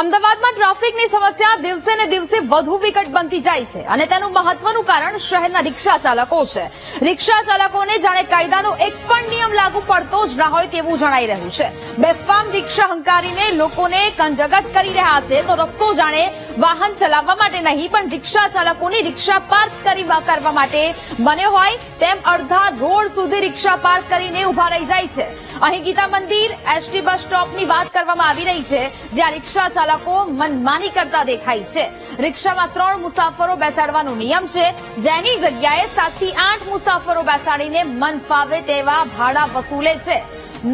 અમદાવાદમાં ટ્રાફિકની સમસ્યા દિવસે ને દિવસે વધુ વિકટ બનતી જાય છે અને તેનું મહત્વનું કારણ શહેરના રિક્ષા ચાલકો છે. રિક્ષા ચાલકોને જાણે કાયદાનો એક પણ નિયમ લાગુ પડતો જ ના હોય તેવું જણાઈ રહ્યું છે. બેફામ રિક્ષા હંકારીને લોકોને કંજગત કરી રહ્યા છે તો રસ્તો જાણે વાહન ચલાવવા માટે નહીં, પણ રિક્ષા ચાલકોની રિક્ષા પાર્ક કરી કરવા માટે બન્યો હોય તેમ અડધા રોડ સુધી રિક્ષા પાર્ક કરીને ઊભા રહી જાય છે. અહીં ગીતા મંદિર, એસટી બસ સ્ટોપની વાત કરવામાં આવી રહી છે. જ્યાં રિક્ષા ચાલકો મનમાની કરતા દેખાય છે. રિક્ષામાં ત્રણ મુસાફરો બેસાડવાનો નિયમ છે. જેની જગ્યાએ સાતથી આઠ મુસાફરો બેસાડીને મન ફાવે તેવા ભાડા વસૂલે છે.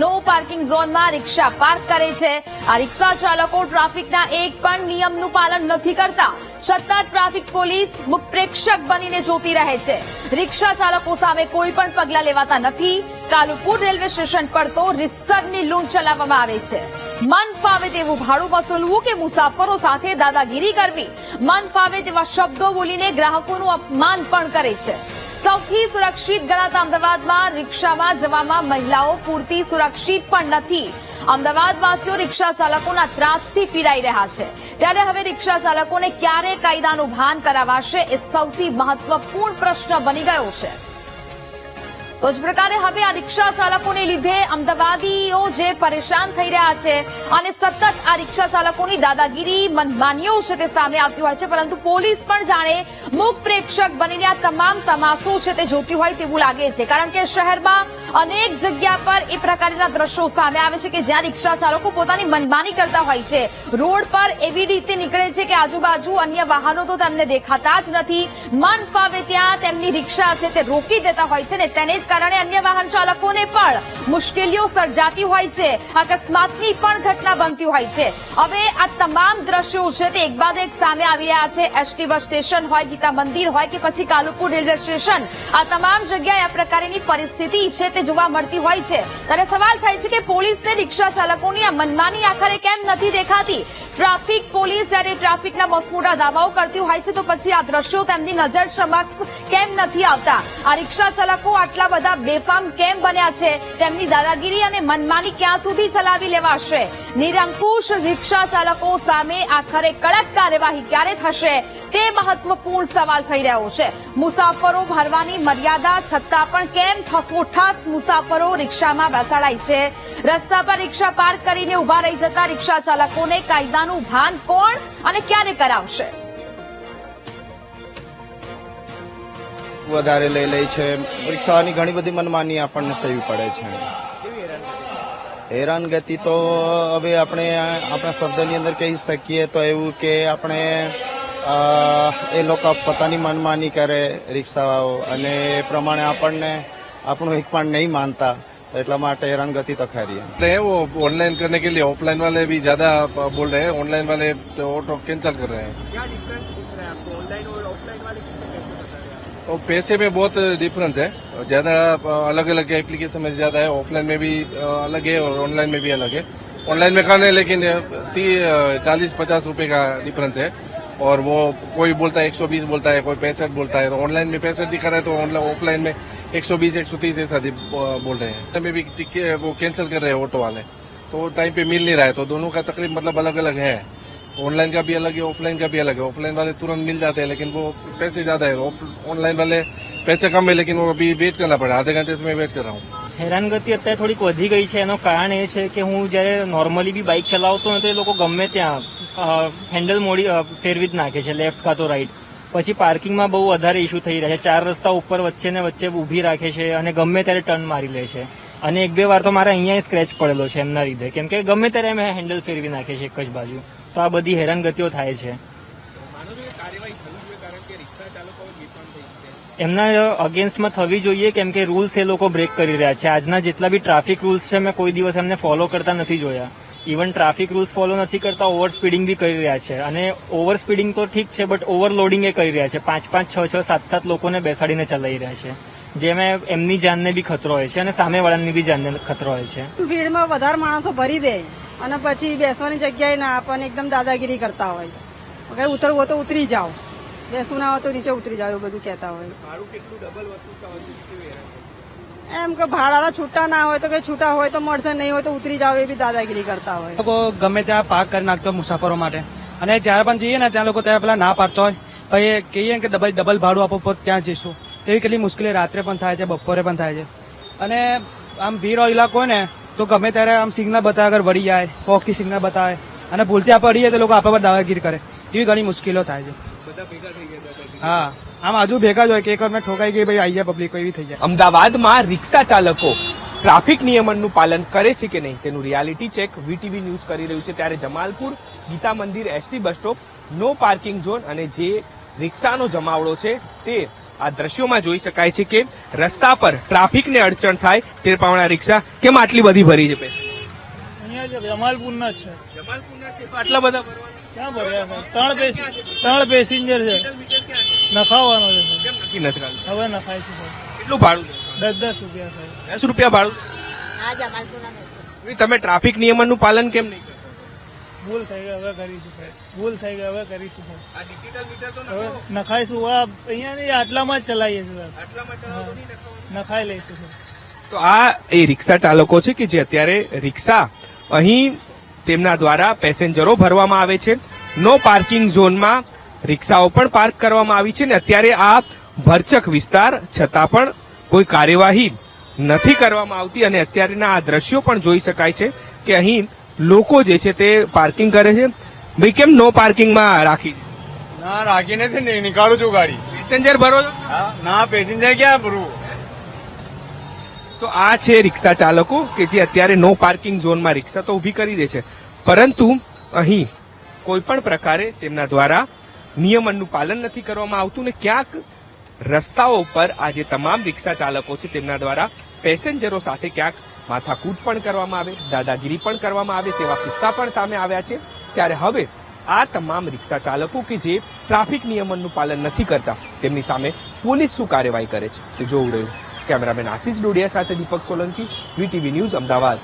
નો પાર્કિંગ ઝોનમાં રિક્ષા પાર્ક કરે છે. આ રિક્ષા ચાલકો ટ્રાફિકના એક પણ નિયમનું પાલન નથી કરતા. છતાં ટ્રાફિક પોલીસ પ્રેક્ષક બનીને જોતી રહે છે. રિક્ષા ચાલકો સામે કોઈ પણ પગલાં લેવાતા નથી. કાલુપુર રેલવે સ્ટેશન પર તો રિસરની લૂંટ ચલાવવામાં આવે છે. મન ફાવે તેવું ભાડું વસૂલવું કે મુસાફરો સાથે દાદાગીરી કરવી? મન ફાવે તેવા શબ્દો બોલીને ગ્રાહકોનું અપમાન પણ કરે છે. સૌથી સુરક્ષિત ગણાતા અમદાવાદમાં રિક્ષામાં જવામાં મહિલાઓ પૂરતી સુરક્ષિત પણ નથી. અમદાવાદવાસીઓ રિક્ષા ચાલકોના ત્રાસથી પીડાઈ રહ્યા છે. ત્યારે હવે રિક્ષા ચાલકોને ક્યારે કાયદાનું ભાન કરાવાશે એ સૌથી મહત્વપૂર્ણ પ્રશ્ન બની ગયો છે. તો જ પ્રકારે હવે આ રિક્ષા ચાલકોને લીધે અમદાવાદીઓ જે પરેશાન થઈ રહ્યા છે અને સતત આ રિક્ષા ચાલકોની દાદાગીરી મનમાનીઓ છે તે સામે આવતી હોય છે પરંતુ પોલીસ પણ જાણે મુખ પ્રેક્ષક બનીને આ તમામ તમાશો છે તે જોતી હોય તેવું લાગે છે કારણ કે શહેરમાં અનેક જગ્યા પર એ પ્રકારના દ્રશ્યો સામે આવે છે કે જ્યાં રિક્ષા ચાલકો પોતાની મનમાની કરતા હોય છે રોડ પર એવી રીતે નીકળે છે કે આજુબાજુ અન્ય વાહનો તો તેમને દેખાતા જ નથી મન ફાવે ત્યાં તેમની રિક્ષા છે તે રોકી દેતા હોય છે ને તેને જ કારણે અન્ય વાહન ચાલકોને પણ મુશ્કેલીઓ સર્જાતી હોય છે. અકસ્માતની પણ ઘટના બનતી હોય છે. હવે આ તમામ દ્રશ્યો છે તે એક બાદ એક સામે આવી રહ્યા છે. એસટી બસ સ્ટેશન હોય, ગીતા મંદિર હોય કે પછી કાલુપુર રેલવે સ્ટેશન, આ તમામ જગ્યાએ આ પ્રકારની પરિસ્થિતિ છે તે જોવા મળતી હોય છે. ત્યારે સવાલ થાય છે કે પોલીસને રિક્ષા ચાલકોની આ મનમાની આખરે કેમ નથી દેખાતી? ટ્રાફિક પોલીસ જ્યારે ટ્રાફિકના મસમોટા દાવાઓ કરતી હોય છે તો પછી આ દ્રશ્યો તેમની નજર સમક્ષ કેમ નથી આવતા? આ રિક્ષા ચાલકો આટલા બધા બેફામ કેમ બન્યા છે? તેમની દાદાગીરી અને મનમાની ક્યાં સુધી ચલાવી લેવાશે? નિરંકુશ રિક્ષા ચાલકો સામે આખરે કડક કાર્યવાહી ક્યારે થશે? તે મહત્વપૂર્ણ સવાલ થઈ રહ્યો છે. મુસાફરો ભરવાની મર્યાદા છતાં પણ કેમ ઠસોઠાસ મુસાફરો રિક્ષામાં બેસાડાય છે? રસ્તા પર રિક્ષા પાર્ક કરીને ઊભા રહી જતા રિક્ષા ચાલકોને કાયદાનું ભાન કોણ અને ક્યારે કરાવશે? વધારે લઈ લે છે રિક્ષાની ઘણી બધી મનમાની આપણને સહી પડે છે હેરાનગતિ તો હવે આપણે આપણા શબ્દની અંદર કહી શકીએ તો એવું કે આપણે અ, એ લોકો પોતાની મનમાની કરે રિક્ષાવાળાઓ અને એ પ્રમાણે આપણને આપણું એક પણ નહીં માનતા તો એટલા માટે હેરાનગતિ તો ખરી रहे हैं वो ऑनलाइन करने के लिए ऑफलाइन वाले भी ज्यादा बोल रहे हैं ऑनलाइन वाले तो ऑटो कैंसिल कर रहे हैं क्या तो पैसे में बहुत डिफरेंस है। ज़्यादा अलग अलग एप्लीकेशन में ज़्यादा है। ऑफलाइन में भी अलग है और ऑनलाइन में भी अलग है। ऑनलाइन में कम है, लेकिन चालीस पचास रुपए का डिफरेंस है। और वो कोई बोलता है एक सौ बीस, बोलता है कोई पैंसठ, बोलता है। तो ऑनलाइन में पैंसठ दिखा रहा है तो ऑफलाइन में एक सौ बीस, एक सौ तीस ऐसा बोल रहे हैं। में भी वो कैंसिल कर रहे हैं ऑटो वाले। तो टाइम पे मिल नहीं रहा है। तो दोनों का तकलीफ़ मतलब अलग अलग है। ऑनलाइन का भी अलग है ऑफलाइन का भी अलग है ऑफलाइन वाले तुरंत मिल जाते हैं लेकिन वो पैसे ज्यादा है ऑनलाइन वाले पैसे कम है लेकिन वो अभी वेट करना पड़ा आधे घंटे से मैं वेट कर रहा हूँ હેરાનગતિ અત્યારે થોડીક વધી ગઈ છે એનું કારણ એ છે કે હું જ્યારે નોર્મલી બી બાઇક ચલાવતો હોય તો એ લોકો ગમે ત્યાં અ, હેન્ડલ મોડી અ, ફેરવી જ નાખે છે લેફ્ટ કાં તો રાઈટ પછી પાર્કિંગમાં બહુ વધારે ઇસ્યુ થઈ રહ્યા છે ચાર રસ્તા ઉપર વચ્ચે ને વચ્ચે ઊભી રાખે છે અને ગમે ત્યારે ટર્ન મારી લે છે અને એક બે વાર તો મારે અહીંયા સ્ક્રેચ પડેલો છે એમના લીધે કેમ કે ગમે ત્યારે એમ હેન્ડલ ફેરવી નાખે છે એક જ બાજુ તો આ બધી હેરાનગતિઓ થાય છે. એમના અગેન્સ્ટમાં થવી જોઈએ કેમ કે રૂલ્સ એ લોકો બ્રેક કરી રહ્યા છે. આજના જેટલા બી ટ્રાફિક રૂલ્સ છે મેં કોઈ દિવસ એમને ફોલો કરતા નથી જોયા. ઇવન ટ્રાફિક રૂલ્સ ફોલો નથી કરતા ઓવર સ્પીડિંગ બી કરી રહ્યા છે. અને ઓવર સ્પીડિંગ તો ઠીક છે, બટ ઓવરલોડિંગ એ કરી રહ્યા છે. પાંચ પાંચ, છ છ, સાત સાત લોકોને બેસાડીને ચલાવી રહ્યા છે. જેમાં એમની જાનને બી ખતરો હોય છે અને સામેવાળાની બી જાનને ખતરો હોય છે. ભીડમાં વધારે માણસો ભરી દે. અને પછી બેસવાની જગ્યાએ ના આપણને એકદમ દાદાગીરી કરતા હોય. અગર ઉતરવું હોય તો ઉતરી જાઓ. બેસવું ના હોય તો નીચે ઉતરી જાઓ એવું બધું કહેતા હોય. એમ કે ભાડાના છૂટા ના હોય તો કે છૂટા હોય તો મળશે નહીં હોય તો ઉતરી જાવ એ બી દાદાગીરી કરતા હોય. લોકો ગમે ત્યાં પાર્ક કરી નાખતો હોય મુસાફરો માટે. અને જ્યારે પણ જઈએ ને ત્યાં લોકો ત્યાં પેલા ના પાડતો હોય. પછી એ કહીએ ને કે ડબલ ડબલ ભાડું આપો ત્યાં જઈશું. તેવી કેટલી મુશ્કેલી રાત્રે પણ થાય છે બપોરે પણ થાય છે. અને આમ ભીડ ઇલાકો હોય ને તો ગમે ત્યારે આમ સિગ્નલ બતાવે આગળ વળી જાય પોકથી સિગ્નલ બતાવે અને ભૂલથી આપણે અડીએ તો લોકો આપણા પર દાવાગીર કરે. એવી ઘણી મુશ્કેલીઓ થાય છે. હા આમ હજુ ભેગા જ હોય કે એક વાર મેં ઠોકાઈ ગઈ ભાઈ આવી જાય પબ્લિક એવી થઈ જાય. અમદાવાદમાં રિક્ષા ચાલકો ટ્રાફિક નિયમનનું પાલન કરે છે કે નહીં? તેનું રિયાલિટી ચેક વીટીવી ન્યૂઝ કરી રહ્યું છે. ત્યારે Jamalpur Gita Mandir ST bus stop no parking zone અને જે રિક્ષાનો જમાવડો છે તે આ દ્રશ્યોમાં જોઈ શકાય છે કે રસ્તા પર ટ્રાફિકને અડચણ થાય તે પ્રમાણે રિક્ષા કેમ આટલી બધી ભરી છે અહીંયા જ જમાલપુરના છે. જમાલપુરના છે તો આટલા બધા ક્યાં ભર્યા ત્રણ પેસેન્જર ત્રણ પેસેન્જર છે. નખાવાનો છે? કેમ નક્કી નથી હવે નખાય છે કેટલું ભાડું દસ દસ રૂપિયા દસ રૂપિયા ભાડું? તમે ટ્રાફિક નિયમનનું પાલન કેમ નહીં ભૂલ થઈ ગઈ હવે કરીશું સાહેબ. ભૂલ થઈ ગઈ હવે કરીશું સાહેબ. આ ડિજિટલ મીટર તો નખાઈશું. આ અહીંયા નહીં આટલામાં જ ચલાવીએ છીએ સાહેબ. નખાઈ લઈશું સાહેબ. તો આ એ રિક્ષા ચાલકો છે કે જે અત્યારે રિક્ષા અહીં તેમના દ્વારા પેસેન્જરો ભરવામાં આવે છે? નો પાર્કિંગ ઝોનમાં રિક્ષાઓ પણ પાર્ક કરવામાં આવી છે ને અત્યારે આ ભરચક વિસ્તાર છતાં પણ કોઈ કાર્યવાહી નથી કરવામાં આવતી અને અત્યારના આ દ્રશ્યો પણ જોઈ શકાય છે કે અહીં લોકો જે છે તે પાર્કિંગ કરે છે. ભાઈ કેમ નો પાર્કિંગમાં રાખી? ના રાખી નથી ને નીકાળું છું ગાડી. પેસેન્જર ભરો છો? ના પેસેન્જર ક્યાં ભરવું તો આ છે રિક્ષા ચાલકો કે જે અત્યારે નો પાર્કિંગ ઝોનમાં રિક્ષા તો ઊભી કરી દે છે. પરંતુ અહીં કોઈ પણ પ્રકારે તેમના દ્વારા નિયમનનું પાલન નથી કરવામાં આવતું ને ક્યાંક રસ્તાઓ પર આજે તમામ રિક્ષા ચાલકો છે તેમના દ્વારા પેસેન્જરો સાથે ક્યાંક માથાકૂટ પણ કરવામાં આવે, દાદાગીરી પણ કરવામાં આવે, તેવા કિસ્સા પણ સામે આવ્યા છે. ત્યારે હવે આ તમામ રિક્ષા ચાલકો કે જે ટ્રાફિક નિયમનનું પાલન નથી કરતા, તેમની સામે પોલીસ શું કાર્યવાહી કરે છે? તે જોવું રહ્યું કેમેરામેન આશીષ ડોડિયા સાથે દીપક સોલંકી, વીટીવી ન્યૂઝ અમદાવાદ.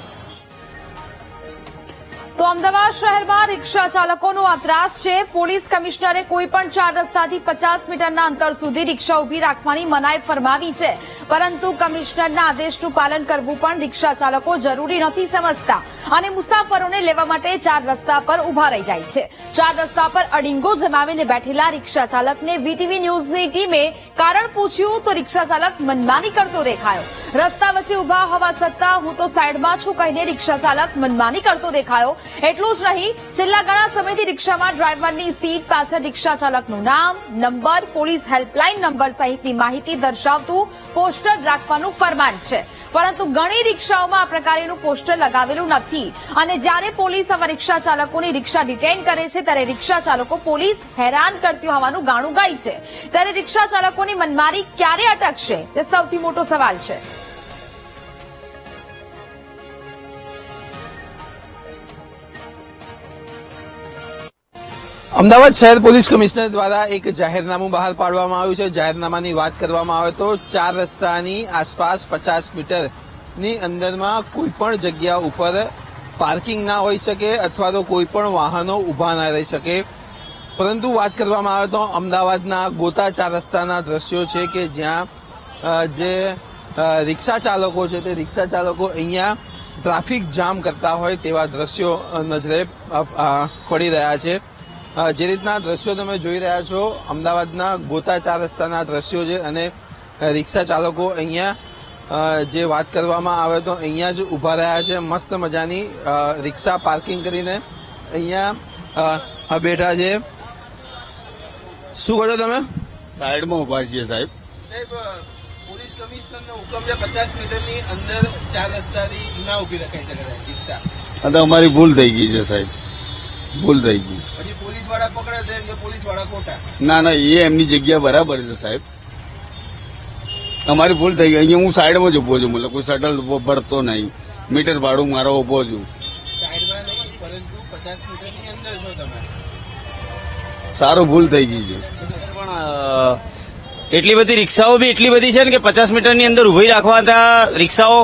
તો અમદાવાદ શહેરમાં રિક્ષા ચાલકોનો આ ત્રાસ છે. પોલીસ કમિશનરે કોઈ પણ ચાર રસ્તાથી પચાસ મીટરના અંતર સુધી રિક્ષા ઊભી રાખવાની મનાઈ ફરમાવી છે. પરંતુ કમિશનરના આદેશનું પાલન કરવું પણ રિક્ષા ચાલકો જરૂરી નથી સમજતા અને મુસાફરોને લેવા માટે ચાર રસ્તા પર ઊભા રહી જાય છે. ચાર રસ્તા પર અડિંગો જમાવીને બેઠેલા રિક્ષા ચાલકને વીટીવી ન્યૂઝની ટીમે કારણ પૂછ્યું તો રિક્ષા ચાલક મનમાની કરતો દેખાયો. રસ્તા વચ્ચે ઊભા હોવા છતાં હું તો સાઈડમાં છું કહીને રિક્ષા ચાલક મનમાની કરતો દેખાયો. એટલું જ નહીં, છેલ્લા ઘણા સમયથી રિક્ષામાં ડ્રાઈવરની સીટ પાછળ રિક્ષા ચાલકનું નામ, નંબર, પોલીસ હેલ્પલાઇન નંબર સહિતની માહિતી દર્શાવતું પોસ્ટર રાખવાનું ફરમાન છે. પરંતુ ઘણી રિક્ષાઓમાં આ પ્રકારેનું પોસ્ટર લગાવેલું નથી. અને જ્યારે પોલીસ આવા રિક્ષા ચાલકોની રિક્ષા ડિટેન કરે છે, ત્યારે રિક્ષા ચાલકો પોલીસ હેરાન કરતી હોવાનું ગાણું ગાય છે. ત્યારે રિક્ષા ચાલકોની મનમારી ક્યારે અટકશે? તે સૌથી મોટો સવાલ છે. અમદાવાદ શહેર પોલીસ કમિશનર દ્વારા એક જાહેરનામું બહાર પાડવામાં આવ્યું છે. જાહેરનામાની વાત કરવામાં આવે તો ચાર રસ્તાની આસપાસ પચાસ મીટરની અંદરમાં કોઈ પણ જગ્યા ઉપર પાર્કિંગ ના હોઈ શકે અથવા તો કોઈ પણ વાહનો ઊભા ના રહી શકે. પરંતુ વાત કરવામાં આવે તો અમદાવાદના ગોતા ચાર રસ્તાના દ્રશ્યો છે કે જ્યાં જે રિક્ષા ચાલકો છે તે રિક્ષા ચાલકો અહીંયા ટ્રાફિક જામ કરતા હોય તેવા દ્રશ્યો નજરે પડી રહ્યા છે. જે રીતના દ્રશ્યો તમે જોઈ રહ્યા છો અમદાવાદના ગોતા ચાર રસ્તાના દ્રશ્યો છે અને રિક્ષા ચાલકો અહીંયા જે વાત કરવામાં આવે તો અહીંયા જ ઊભા રહ્યા છે મસ્ત મજાની રિક્ષા પાર્કિંગ કરીને અહીંયા આ બેઠા છે. શું કરો તમે? સાઈડમાં ઊભા છીએ સાહેબ. સાહેબ પોલીસ કમિશનરનો હુકમ છે પચાસ મીટરની અંદર ચાર રસ્તાની ના ઊભી રખાઈ શકે રિક્ષા. અને અમારી ભૂલ થઈ ગઈ છે સાહેબ. ભૂલ થઈ ગઈ. પછી પોલીસવાળા પકડે તો પોલીસવાળા ખોટા? ના ના એ એમની જગ્યા બરાબર છે સાહેબ. અમારી ભૂલ થઈ ગઈ. અહીંયા હું સાઈડમાં જ ઊભો છું મતલબ કોઈ શટલ ભરતો નહીં. મીટર ભાડું મારો ઊભો છું. સાઈડમાં નહીં પરંતુ પચાસ મીટરની અંદર છો તમે. સારું ભૂલ થઈ ગઈ છે. પણ એટલી બધી રિક્ષાઓ બી એટલી બધી છે ને કે પચાસ મીટરની અંદર ઊભી રાખવા હતા રિક્ષાઓ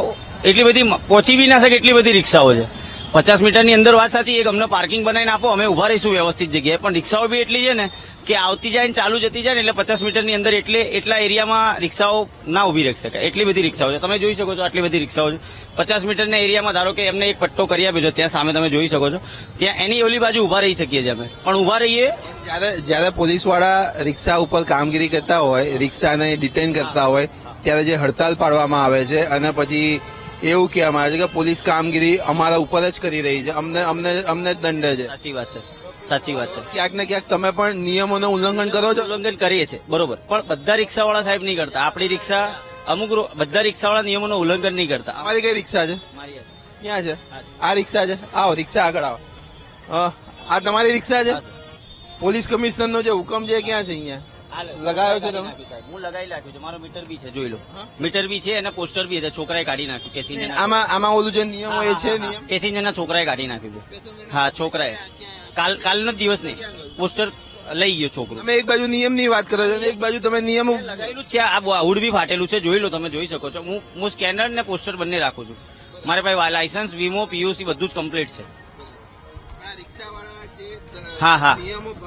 એટલી બધી પહોંચી બી ના શકે એટલી બધી રિક્ષાઓ છે. પચાસ મીટરની અંદર વાત સાચી, એક અમને પાર્કિંગ બનાવીને આપો, અમે ઊભા રહીશું વ્યવસ્થિત જગ્યાએ. પણ રિક્ષાઓ બી એટલી છે ને કે આવતી જાય ને ચાલુ જતી જાય ને એટલે પચાસ મીટરની અંદર એટલે એટલા એરિયામાં રિક્ષાઓ ના ઊભી રાખી શકાય. એટલી બધી રિક્ષાઓ છે. તમે જોઈ શકો છો આટલી બધી રિક્ષાઓ છે. પચાસ મીટરના એરિયામાં ધારો કે એમને એક પટ્ટો કરી આપ્યો છે, ત્યાં સામે તમે જોઈ શકો છો. ત્યાં એની ઓલી બાજુ ઊભા રહી શકીએ છીએ અમે. પણ ઊભા રહીએ જ્યારે જ્યારે પોલીસવાળા રિક્ષા ઉપર કામગીરી કરતા હોય, રિક્ષાને ડિટેન કરતા હોય, ત્યારે જે હડતાલ પાડવામાં આવે છે અને પછી એવું કહેવામાં આવે છે કે પોલીસ કામગીરી અમારા ઉપર જ કરી રહી છે. અમને અમને અમને જ દંડ છે. સાચી વાત છે. સાચી વાત છે. ક્યાંક ને ક્યાંક તમે પણ નિયમોનું ઉલ્લંઘન કરો છો? ઉલ્લંઘન કરીએ છીએ બરોબર. પણ બધા રિક્ષાવાળા સાહેબ નહીં કરતા. આપણી રિક્ષા અમુક બધા રિક્ષાવાળા નિયમોનું ઉલ્લંઘન નહીં કરતા. અમારી કઈ રિક્ષા છે? ક્યાં છે? આ રિક્ષા છે. આવો રિક્ષા આગળ આવો. આ તમારી રિક્ષા છે? પોલીસ કમિશનરનો જે હુકમ છે ક્યાં છે અહીંયા? લગાવ્યો છે તમે? હું લગાવી નાખ્યું છે. મારો મીટર બી છે જોઈ લો. મીટર બી છે અને પોસ્ટર બી છે. છોકરાએ કાઢી નાખ્યું પેસેન્જર આમાં આમાં ઓલું જે નિયમો એ છે પેસેન્જરના છોકરાએ કાઢી નાખ્યું છે. હા છોકરાએ. કાલ કાલનો દિવસ નહીં. પોસ્ટર લઈ ગયો છોકરો. તમે એક બાજુ નિયમની વાત કરો છો એક બાજુ તમે નિયમ લગાવેલું છે. આ હુડ બી ફાટેલું છે. જોઈ લો તમે જોઈ શકો છો. હું હું સ્કેનર ને પોસ્ટર બંને રાખું છું. મારે પાસે લાયસન્સ વીમો પીયુસી બધું જ કમ્પ્લીટ છે. હા હા.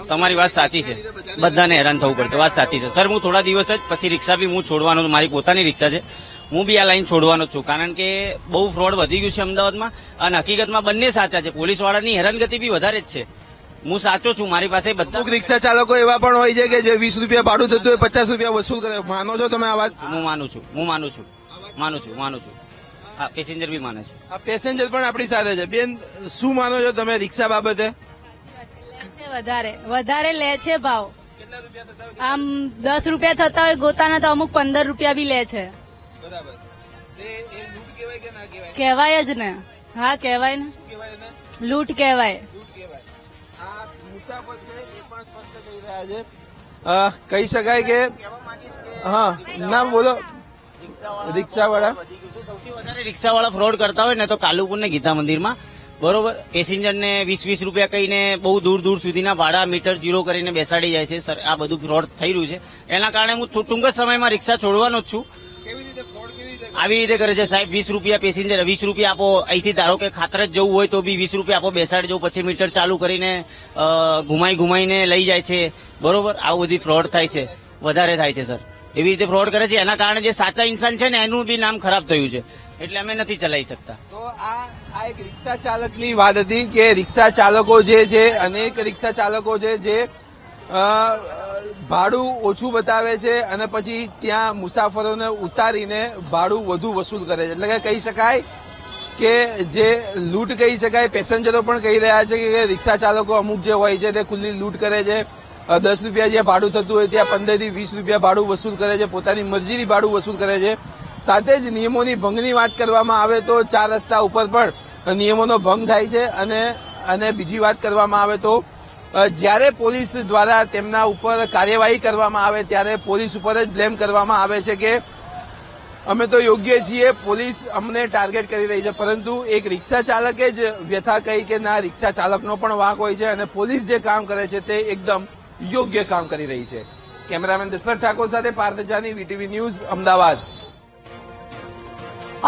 તમારી વાત સાચી છે. બધાને હેરાન થવું પડશે વાત સાચી છે. સર હું થોડા દિવસ જ પછી રિક્ષા બી હું છોડવાનો મારી પોતાની રિક્ષા છે. હું બી આ લાઈન છોડવાનો છું. કારણ કે બહુ ફ્રોડ વધી ગયું છે અમદાવાદમાં. અને હકીકતમાં બંને સાચા છે. પોલીસ વાળાની હેરાનગતિ બી વધારે જ છે. હું સાચો છું. મારી પાસે બધા રિક્ષા ચાલકો એવા પણ હોય છે કે જે વીસ રૂપિયા ભાડું થતું હોય પચાસ રૂપિયા વસૂલ કરે. માનો છો તમે આ વાત? હું માનું છું. હું માનું છું. માનું છું. માનું છું. હા પેસેન્જર બી માને છે. આ પેસેન્જર પણ આપણી સાથે છે. બેન શું માનો છો તમે રિક્ષા બાબતે? વધારે. વધારે લે છે ભાવ. આમ દસ રૂપિયા થતા હોય ગોતાના તો અમુક પંદર રૂપિયા બી લે છે. કહેવાય જ ને. હા કહેવાય ને. લૂંટ કહેવાય. કહી શકાય કે હા ના બોલો. રિક્ષા વાળા સૌથી વધારે રિક્ષાવાળા ફ્રોડ કરતા હોય ને તો કાલુપુર ને ગીતા મંદિરમાં? બરોબર. પેસેન્જરને વીસ વીસ રૂપિયા કહીને બહુ દૂર દૂર સુધીના ભાડા મીટર જીરો કરીને બેસાડી જાય છે. સર આ બધું ફ્રોડ થઈ રહ્યું છે. એના કારણે હું ટૂંક જ સમયમાં રિક્ષા છોડવાનો જ છું. આવી રીતે કરે છે સાહેબ. વીસ રૂપિયા પેસેન્જર વીસ રૂપિયા આપો. અહીંથી ધારો કે ખાતર જ જવું હોય તો બી વીસ રૂપિયા આપો. બેસાડી જવું પછી મીટર ચાલુ કરીને ઘુમાઈ ઘુમાઈને લઈ જાય છે. બરોબર? આવું બધી ફ્રોડ થાય છે. વધારે થાય છે સર. એવી રીતે ફ્રોડ કરે છે. એના કારણે જે સાચા ઇન્સાન છે ને એનું બી નામ ખરાબ થયું છે. એટલે અમે નથી ચલાવી શકતા. તો આ આ એક રિક્ષા ચાલકની વાત હતી કે રિક્ષા ચાલકો જે છે, અનેક રિક્ષા ચાલકો છે જે ભાડું ઓછું બતાવે છે અને પછી ત્યાં મુસાફરોને ઉતારીને ભાડું વધુ વસૂલ કરે છે. એટલે કે કહી શકાય કે જે લૂંટ કહી શકાય, પેસેન્જરો પણ કહી રહ્યા છે કે રિક્ષા ચાલકો અમુક જે હોય છે તે ખુલ્લી લૂંટ કરે છે. દસ રૂપિયા જે ભાડું થતું હોય ત્યાં પંદરથી વીસ રૂપિયા ભાડું વસૂલ કરે છે. પોતાની મરજીની ભાડું વસૂલ કરે છે. સાથે જ નિયમોની ભંગની વાત કરવામાં આવે તો ચાર રસ્તા ઉપર પણ નિયમોનો ભંગ થાય છે અને અને બીજી વાત કરવામાં આવે તો જ્યારે પોલીસ દ્વારા તેમના ઉપર કાર્યવાહી કરવામાં આવે, ત્યારે પોલીસ ઉપર જ બ્લેમ કરવામાં આવે છે કે અમે તો યોગ્ય છીએ, પોલીસ અમને ટાર્ગેટ કરી રહી છે, પરંતુ એક રિક્ષા ચાલકે જ વ્યથા કહી કે ના, રિક્ષા ચાલકનો પણ વાંક હોય છે અને પોલીસ જે કામ કરે છે તે એકદમ યોગ્ય કામ કરી રહી છે. કેમેરામેન દશરથ ઠાકોર સાથે પાર્થ જાની વીટીવી ન્યૂઝ, અમદાવાદ.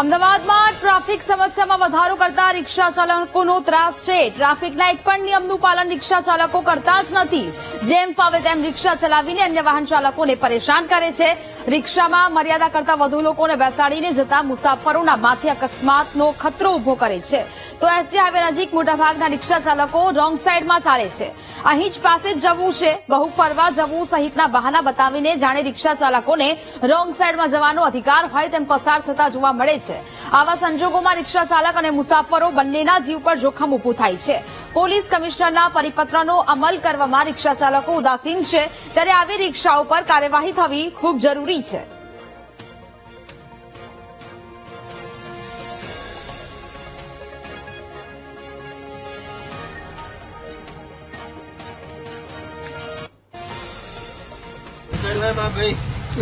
અમદાવાદમાં ટ્રાફિક સમસ્યામાં વધારો કરતા રિક્ષા ચાલકોનો ત્રાસ છે. ટ્રાફિકના એક પણ નિયમનું પાલન રિક્ષા ચાલકો કરતા જ નથી. જેમ ફાવે તેમ રિક્ષા ચલાવીને અન્ય વાહન ચાલકોને પરેશાન કરે છે. રિક્ષામાં મર્યાદા કરતા વધુ લોકોને બેસાડીને જતા મુસાફરોના માથે અકસ્માતનો ખતરો ઊભો કરે છે. તો એસજી હાઈવે નજીક મોટાભાગના રિક્ષા ચાલકો રોંગ સાઈડમાં ચાલે છે. અહીં જ પાસે જ જવું છે. બહુ ફરવા જવું સહિતના બહાના બતાવીને જાણે રિક્ષા ચાલકોને રોંગ સાઈડમાં જવાનો અધિકાર હોય તેમ પસાર થતા જોવા મળે છે. આવા સંજોગોમાં રિક્ષા ચાલક અને મુસાફરો બંનેના જીવ પર જોખમ ઉભું થાય છે. પોલીસ કમિશનરના પરિપત્રનો અમલ કરવામાં રિક્ષા ચાલકો ઉદાસીન છે. ત્યારે આવી રિક્ષાઓ પર કાર્યવાહી થવી ખૂબ જરૂરી છે.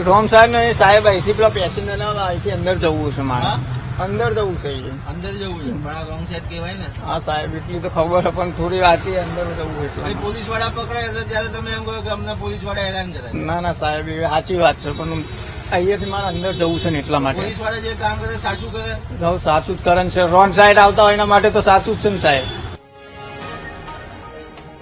રોંગ સાહેબ ને સાહેબ અહીંથી પેલા પેસેન્જર અહીંથી અંદર જવું છે મારે. અંદર જવું છે અંદર જવું છે. પણ આ રોંગ સાઈડ કહેવાય ને. હા સાહેબ એટલી તો ખબર છે પણ થોડી રાતે અંદર જવું છે પોલીસવાળા પકડાય છે ત્યારે તમે એમ કહો કે અમને પોલીસવાળા હેરાન કરે ના ના સાહેબ એ સાચી વાત છે પણ અહીંયાથી મારે અંદર જવું છે ને એટલા માટે. પોલીસવાળા જે કામ કરે સાચું કરે? સૌ સાચું જ કરે છે. રોંગ સાઈડ આવતા હોય એના માટે તો સાચું જ છે ને સાહેબ.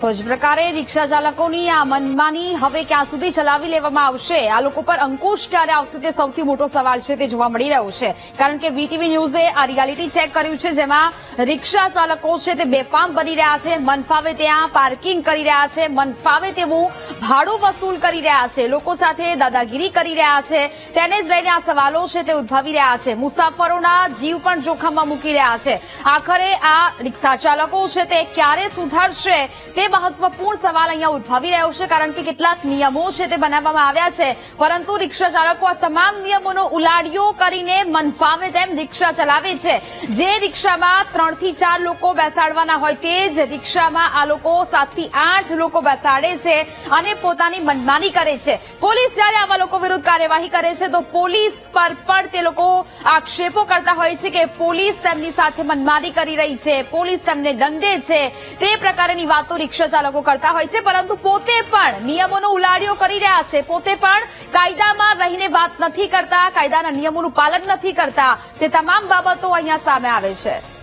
તો જ પ્રકારે રિક્ષા ચાલકોની આ મનમાની હવે ક્યાં સુધી ચલાવી લેવામાં આવશે? આ લોકો પર અંકુશ ક્યારે આવશે તે સૌથી મોટો સવાલ છે તે જોવા મળી રહ્યો છે. કારણ કે વીટીવી ન્યૂઝે આ રિયાલિટી ચેક કર્યું છે જેમાં રિક્ષા ચાલકો છે તે બેફામ બની રહ્યા છે મનફાવે ત્યાં પાર્કિંગ કરી રહ્યા છે મનફાવે તેવું ભાડું વસૂલ કરી રહ્યા છે, લોકો સાથે દાદાગીરી કરી રહ્યા છે, તેને જ લઈને આ સવાલો છે તે ઉદ્ભવી રહ્યા છે. મુસાફરોના જીવ પણ જોખમમાં મૂકી રહ્યા છે. આખરે આ રિક્ષા ચાલકો છે તે ક્યારે સુધારશે તે મહત્વપૂર્ણ સવાલ અહીંયા ઉદ્ભવી રહ્યો છે, કારણ કે કેટલાક નિયમો છે તે બનાવવામાં આવ્યા છે. પરંતુ રિક્ષા ચાલકો આ તમામ નિયમોનો ઉલાડિયો કરીને મનફાવે તેમ રિક્ષા ચલાવે છે. જે રિક્ષામાં ત્રણથી ચાર લોકો બેસાડવાના હોય તે જ રિક્ષામાં આ લોકો સાતથી આઠ લોકો બેસાડે છે અને પોતાની મનમાની કરે છે. પોલીસ જ્યારે આવા લોકો વિરુદ્ધ કાર્યવાહી કરે છે, તો પોલીસ પર પણ તે લોકો આક્ષેપો કરતા હોય છે કે પોલીસ તેમની સાથે મનમાની કરી રહી છે, પોલીસ તેમને દંડે છે. તે પ્રકારની વાતો રિક્ષા ચાલકો કરતા હોય છે, પરંતુ પોતે પણ નિયમોનો ઉલાડિયો કરી રહ્યા છે. પોતે પણ કાયદામાં રહીને વાત નથી કરતા, કાયદાના નિયમોનું પાલન નથી કરતા. તે તમામ બાબતો અહીંયા સામે આવે છે.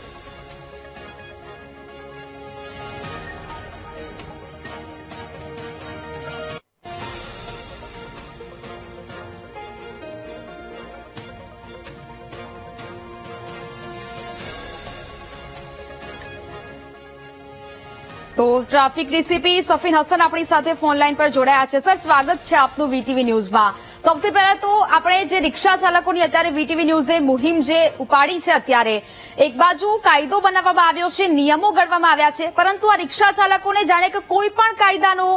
તો ટ્રાફિક ડીસીપી સફીન હસન આપણી સાથે ફોન લાઈન પર જોડાયા છે. સર, સ્વાગત છે આપનું વીટીવી ન્યૂઝમાં. સૌથી પહેલા તો આપણે જે રિક્ષા ચાલકોની અત્યારે વીટીવી ન્યૂઝે મુહિમ જે ઉપાડી છે અત્યારે, એક બાજુ કાયદો બનાવવામાં આવ્યો છે, નિયમો ઘડવામાં આવ્યા છે, પરંતુ આ રિક્ષા ચાલકોને જાણે કે કોઈ પણ કાયદાનો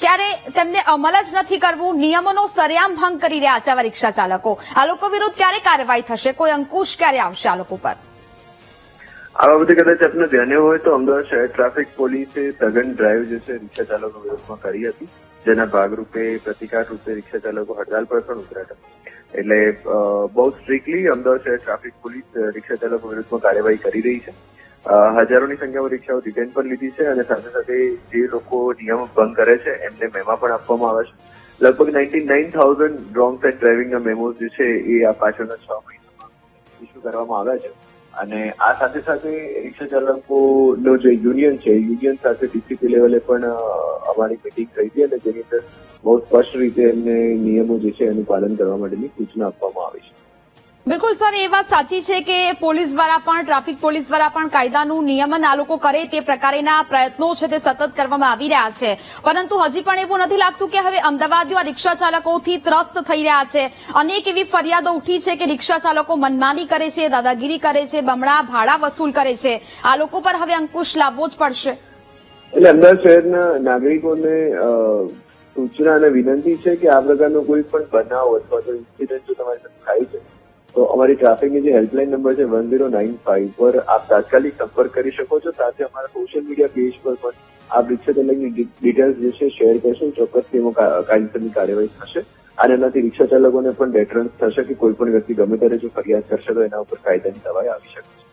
ક્યારે તેમને અમલ જ નથી કરવું, નિયમોનો સરેઆમ ભંગ કરી રહ્યા છે આવા રિક્ષા ચાલકો. આ લોકો વિરુદ્ધ ક્યારે કાર્યવાહી થશે? કોઈ અંકુશ ક્યારે આવશે આ લોકો પર? આ બાબતે કદાચ આપને ધ્યાને હોય તો અમદાવાદ શહેર ટ્રાફિક પોલીસે સઘન ડ્રાઈવ જે છે, રિક્ષા ચાલકો વિરોધમાં કરી હતી. જેના ભાગરૂપે પ્રતિકાર રૂપે રિક્ષા ચાલકો હડતાલ પર પણ ઉતર્યા હતા. એટલે બહુ સ્ટ્રિક્ટલી અમદાવાદ શહેર ટ્રાફિક પોલીસ રિક્ષા ચાલકો વિરુદ્ધમાં કાર્યવાહી કરી રહી છે. હજારોની સંખ્યામાં રિક્ષાઓ ડિટેન પણ લીધી છે અને સાથે સાથે જે લોકો નિયમ ભંગ કરે છે, એમને મેમા પણ આપવામાં આવે છે. લગભગ ninety nine thousand wrong side ડ્રાઇવિંગના memos જે છે, એ આ પાછળના છ મહિનામાં ઇસ્યુ કરવામાં આવ્યા છે. અને આ સાથે સાથે રિક્ષા ચાલકોનો જે યુનિયન છે યુનિયન સાથે ડીસીપી લેવલે પણ અમારી મિટિંગ થઈ હતી અને જેની અંદર બહુ સ્પષ્ટ રીતે એમને નિયમો જે છે એનું પાલન કરવા માટેની સૂચના આપવામાં આવી છે. બિલકુલ સર, એ વાત સાચી છે કે પોલીસ દ્વારા પણ, ટ્રાફિક પોલીસ દ્વારા પણ કાયદાનું નિયમન આ લોકો કરે તે પ્રકારના પ્રયત્નો છે તે સતત કરવામાં આવી રહ્યા છે. પરંતુ હજી પણ એવું નથી લાગતું કે હવે અમદાવાદીઓ આ રિક્ષા ચાલકોથી ત્રસ્ત થઈ રહ્યા છે. અનેક એવી ફરિયાદો ઉઠી છે કે રિક્ષા ચાલકો મનમાની કરે છે, દાદાગીરી કરે છે, બમણા ભાડા વસૂલ કરે છે. આ લોકો પર હવે અંકુશ લાવવો જ પડશે. એટલે અમદાવાદ શહેરના નાગરિકોને સૂચના અને વિનંતી છે કે આ પ્રકારનો કોઈ પણ બનાવ અથવા તો ઇન્સિડન્ટ જો તમારી સાથે થાય છે તો અમારી ટ્રાફિકની જે હેલ્પલાઇન નંબર છે વન ઝીરો નાઇન ફાઇવ પર આપ તાત્કાલિક સંપર્ક કરી શકો છો. સાથે અમારા સોશિયલ મીડિયા પેજ પર પણ આ રિક્ષા ચાલકની ડિટેલ્સ જે છે શેર કરશો. ચોક્કસ તેમાં કાયદેસરની કાર્યવાહી થશે. અને એનાથી રિક્ષા ચાલકોને પણ ડેટરન્સ થશે કે કોઈ પણ વ્યક્તિ ગમે ત્યારે જો ફરિયાદ કરશે તો એના ઉપર કાયદાની દવાઈ આવી શકે છે.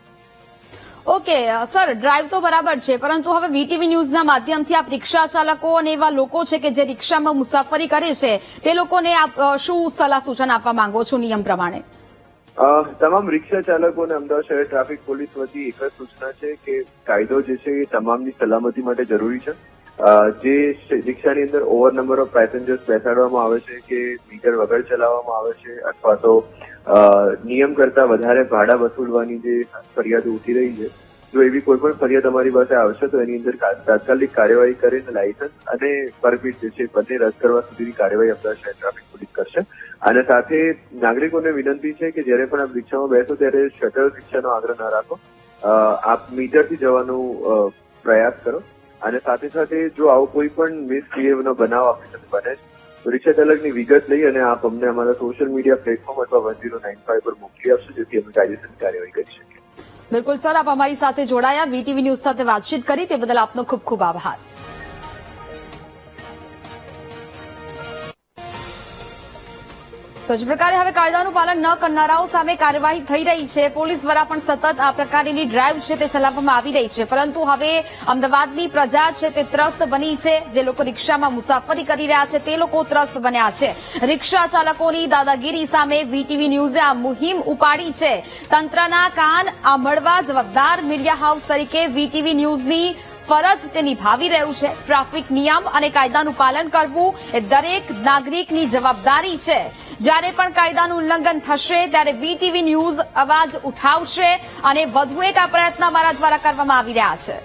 ઓકે સર ડ્રાઈવ તો બરાબર છે, પરંતુ હવે વીટીવી ન્યૂઝના માધ્યમથી આપ રિક્ષા ચાલકો અને એવા લોકો છે કે જે રિક્ષામાં મુસાફરી કરે છે, તે લોકોને આપ શું સલાહ સૂચન આપવા માંગો છો નિયમ પ્રમાણે? તમામ રિક્ષા ચાલકોને અમદાવાદ શહેર ટ્રાફિક પોલીસ વતી એક જ સૂચના છે કે કાયદો જે છે એ તમામની સલામતી માટે જરૂરી છે. જે રિક્ષાની અંદર ઓવર નંબર ઓફ પેસેન્જર્સ બેસાડવામાં આવે છે કે મીટર વગર ચલાવવામાં આવે છે અથવા તો નિયમ કરતા વધારે ભાડા વસૂલવાની જે ફરિયાદો ઉઠી રહી છે, જો એવી કોઈ પણ ફરિયાદ અમારી પાસે આવશે તો એની અંદર તાત્કાલિક કાર્યવાહી કરીને લાયસન્સ અને પરમિટ જે છે બંને રદ કરવા સુધીની કાર્યવાહી અમદાવાદ શહેર ટ્રાફિક પોલીસ અને સાથે નાગરિકોને વિનંતી છે કે જ્યારે પણ આપ રિક્ષામાં બેસો ત્યારે શટલ રિક્ષાનો આગ્રહ ન રાખો. આપ મીટરથી જવાનું પ્રયાસ કરો. અને સાથે સાથે જો આવો કોઈ પણ મિસબિહેવનો બનાવ આપણી સાથે બને છે રિક્ષા ચાલકની વિગત લઈ અને આપ અમને અમારા સોશિયલ મીડિયા પ્લેટફોર્મ અથવા વન ઝીરો નાઇન ફાઇવ પર મોકલી આપશો, જેથી અમે કાયદેસરની કાર્યવાહી કરી શકીએ. બિલકુલ, સર, આપ અમારી સાથે જોડાયા. વીટીવી ન્યૂઝ સાથે વાતચીત કરી. તે બદલ આપનો ખૂબ ખૂબ આભાર. તો જ પ્રકારે હવે કાયદાનું પાલન ન કરનારાઓ સામે કાર્યવાહી થઈ રહી છે. પોલીસ દ્વારા પણ સતત આ પ્રકારની ડ્રાઈવ છે તે ચલાવવામાં આવી રહી છે. પરંતુ હવે અમદાવાદની પ્રજા છે તે ત્રસ્ત બની છે. જે લોકો રિક્ષામાં મુસાફરી કરી રહ્યા છે તે લોકો ત્રસ્ત બન્યા છે. રિક્ષા ચાલકોની દાદાગીરી સામે વીટીવી ન્યૂઝે આ મુહિમ ઉપાડી છે. તંત્રના કાન આંભળવા જવાબદાર મીડિયા હાઉસ તરીકે વીટીવી ન્યૂઝની ફરજ તે નિભાવી રહ્યું છે. ટ્રાફિક નિયમ અને કાયદાનું પાલન કરવું એ દરેક નાગરિકની જવાબદારી છે. જ્યારે પણ કાયદાનું ઉલ્લંઘન થશે, ત્યારે વીટીવી ન્યૂઝ અવાજ ઉઠાવશે અને વધુ એક આ પ્રયત્ન અમારા દ્વારા કરવામાં આવી રહ્યા છે.